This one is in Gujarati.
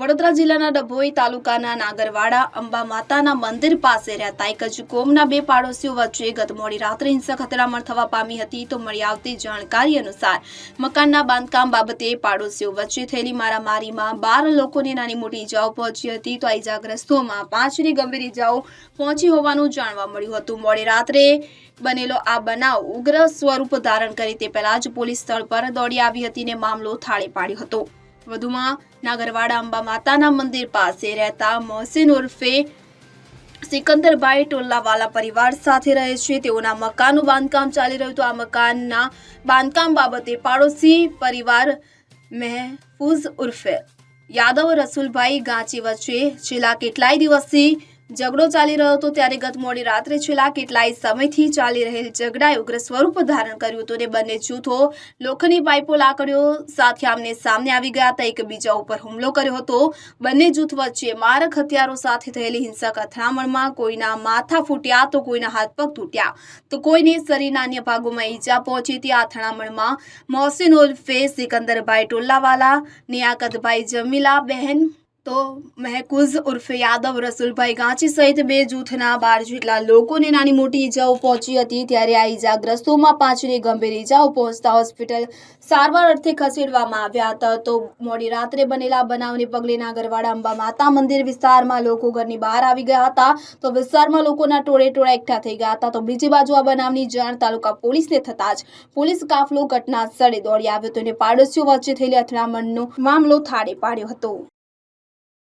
વડોદરા જિલ્લાના ડભોઈ તાલુકાના નાગરવાડા અંબા માતાના મંદિર પાસે રહેતા એક જ કોમના બે પાડોશીઓ વચ્ચે ગત મોડી રાત્રે હિંસક અથડામણ થવા પામી હતી તો મળી આવતી જાણકારી અનુસાર મકાનના બાંધકામ બાબતે પાડોશીઓ વચ્ચે થયેલી મારામારીમાં બાર લોકોને નાની મોટી ઈજાઓ પહોંચી હતી તો આ ઈજાગ્રસ્તોમાં પાંચની ગંભીર ઈજાઓ પહોંચી હોવાનું જાણવા મળ્યું હતું. મોડી રાત્રે બનેલો આ બનાવ ઉગ્ર સ્વરૂપ ધારણ કરી તે પહેલા જ પોલીસ સ્થળ પર દોડી આવી હતી ને મામલો થાળે પાડ્યો હતો. વધુમાં નાગરવાડા અંબા માતાના મંદિર પાસે રહેતા મોહસિન ઉર્ફે સિકંદરભાઈ ટોલ્લાવાલા પરિવાર સાથે રહે છે. તેઓના મકાનનું બાંધકામ ચાલી રહ્યું હતું. આ મકાનના બાંધકામ બાબતે પાડોશી પરિવાર મહેફૂઝ ઉર્ફે યાદવ રસુલભાઈ ગાંચી વચ્ચે છેલ્લા કેટલાય દિવસથી ઝઘડો ચાલી રહ્યો હતો ત્યારે ગત મોડી રાત્રે છેલ્લા કેટલાય સમયથી ચાલી રહેલ ઝઘડાએ ઉગ્ર સ્વરૂપ ધારણ કર્યું હતું અને બંને જૂથો લોખંડની પાઇપો લાકડીઓ સાથે આમને સામને આવી ગયા હતા. એકબીજા ઉપર હુમલો કર્યો હતો. બંને જૂથ વચ્ચે મારક હથિયારો સાથે થયેલી હિંસક અથડામણમાં કોઈના માથા ફૂટ્યા તો કોઈના હાથ પગ તૂટ્યા તો કોઈને શરીરના અન્ય ભાગોમાં ઈજા પહોંચી હતી. આ અથડામણમાં મોહસિન ઉલ્ફે સિકંદરભાઈ ટોલાવાલા, નિયાકતભાઈ જમીલા, બહેન તો મહેકુઝ ઉર્ફે યાદવ રસુલભાઈ ગાંચી સહિત બે જૂથના બાર જેટલા લોકોને નાની મોટી ઈજાઓ પહોંચી હતી ત્યારે આ ઈજાગ્રસ્તોમાં પાંચની ગંભીર ઈજાઓ પહોંચતા હોસ્પિટલ સારવાર અર્થે ખસેડવામાં આવ્યા હતા. તો મોડી રાત્રે બનેલા બનાવને પગલે નાગરવાડા અંબા માતા મંદિર વિસ્તારમાં લોકો ઘરની બહાર આવી ગયા હતા. તો વિસ્તારમાં લોકોના ટોળે ટોળા એકઠા થઈ ગયા હતા. તો બીજી બાજુ આ બનાવની જાણ તાલુકા પોલીસને થતાં જ પોલીસ કાફલો ઘટના સ્થળે દોડી આવ્યો હતો અને પાડોશીઓ વચ્ચે થયેલી અથડામણનો મામલો થાળે પાડ્યો હતો.